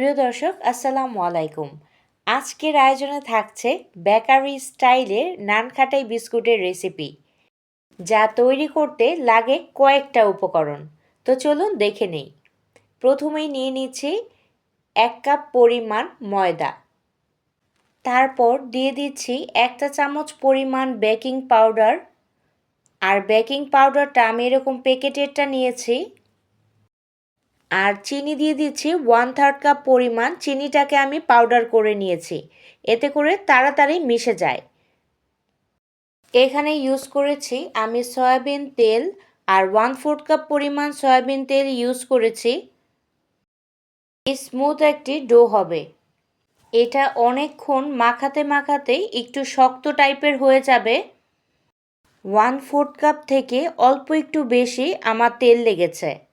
প্রিয় দর্শক, আসসালামু আলাইকুম। আজকের আয়োজনে থাকছে বেকারি স্টাইলের নানখাটাই বিস্কুটের রেসিপি, যা তৈরি করতে লাগে কয়েকটা উপকরণ। তো চলুন দেখে নেই। প্রথমেই নিয়ে নিচ্ছি এক কাপ পরিমাণ ময়দা। তারপর দিয়ে দিচ্ছি একটা চামচ পরিমাণ বেকিং পাউডার। আর বেকিং পাউডারটা আমি এরকম প্যাকেটেরটা নিয়েছি আর চিনি দিয়ে দিচ্ছি ওয়ান থার্ড কাপ পরিমাণ চিনিটাকে আমি পাউডার করে নিয়েছি। এতে করে তাড়াতাড়ি মিশে যায়। এখানে ইউজ করেছি আমি সয়াবিন তেল আর ওয়ান ফোর্থ কাপ পরিমাণ সয়াবিন তেল ইউজ করেছি। স্মুথ একটি ডো হবে। এটা অনেকক্ষণ মাখাতে মাখাতে একটু শক্ত টাইপের হয়ে যাবে। ওয়ান ফোর্থ কাপ থেকে অল্প একটু বেশি আমার তেল লেগেছে।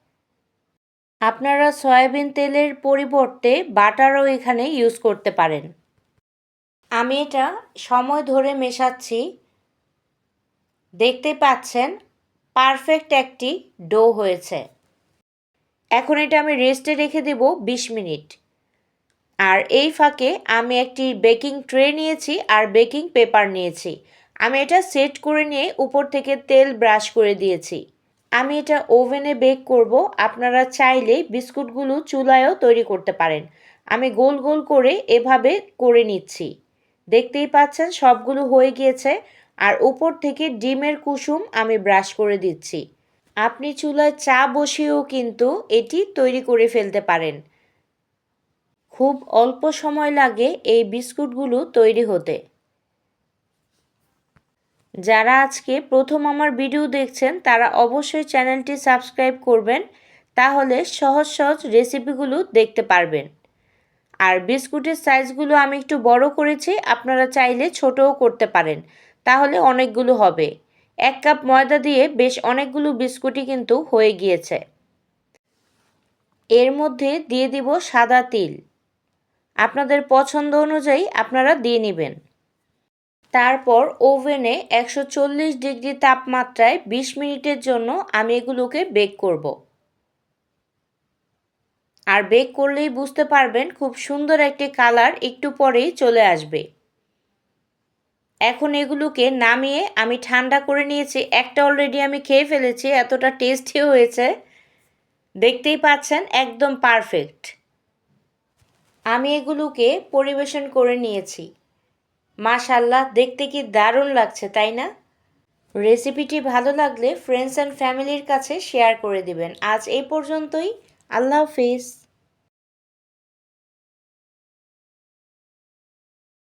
আপনারা সয়াবিন তেলের পরিবর্তে বাটারও এখানে ইউজ করতে পারেন। আমি এটা সময় ধরে মেশাচ্ছি। দেখতে পাচ্ছেন পারফেক্ট একটি ডো হয়েছে। এখন এটা আমি রেস্টে রেখে দেব বিশ মিনিট। আর এই ফাঁকে আমি একটি বেকিং ট্রে নিয়েছি আর বেকিং পেপার নিয়েছি। আমি এটা সেট করে নিয়ে উপর থেকে তেল ব্রাশ করে দিয়েছি। আমি এটা ওভেনে বেক করব। আপনারা চাইলে বিস্কুটগুলো চুলায়ও তৈরি করতে পারেন। আমি গোল গোল করে এভাবে করে নিচ্ছি। দেখতেই পাচ্ছেন সবগুলো হয়ে গিয়েছে। আর উপর থেকে ডিমের কুসুম আমি ব্রাশ করে দিচ্ছি। আপনি চুলায় চা বসিয়েও কিন্তু এটি তৈরি করে ফেলতে পারেন। খুব অল্প সময় লাগে এই বিস্কুটগুলো তৈরি হতে। যারা আজকে প্রথম আমার ভিডিও দেখছেন, তারা অবশ্যই চ্যানেলটি সাবস্ক্রাইব করবেন, তাহলে সহজ সহজ রেসিপিগুলো দেখতে পারবেন। আর বিস্কুটের সাইজগুলো আমি একটু বড় করেছি, আপনারা চাইলে ছোটও করতে পারেন, তাহলে অনেকগুলো হবে। এক কাপ ময়দা দিয়ে বেশ অনেকগুলো বিস্কুটই কিন্তু হয়ে গিয়েছে। এর মধ্যে দিয়ে দিব সাদা তিল। আপনাদের পছন্দ অনুযায়ী আপনারা দিয়ে নেবেন। তারপর ওভেনে একশো চল্লিশ ডিগ্রি তাপমাত্রায় বিশ মিনিটের জন্য আমি এগুলোকে বেক করব। আর বেক করলেই বুঝতে পারবেন খুব সুন্দর একটি কালার একটু পরেই চলে আসবে। এখন এগুলোকে নামিয়ে আমি ঠান্ডা করে নিয়েছি। একটা অলরেডি আমি খেয়ে ফেলেছি, এতটা টেস্টি হয়েছে। দেখতেই পাচ্ছেন, একদম পারফেক্ট আমি এগুলোকে পরিবেশন করে নিয়েছি। মাশাল্লাহ দেখতে কি দারুণ লাগছে, তাই না? রেসিপিটি ভালো লাগলে ফ্রেন্ডস অ্যান্ড ফ্যামিলির কাছে শেয়ার করে দিবেন। আজ এই পর্যন্তই, আল্লাহ হাফিজ।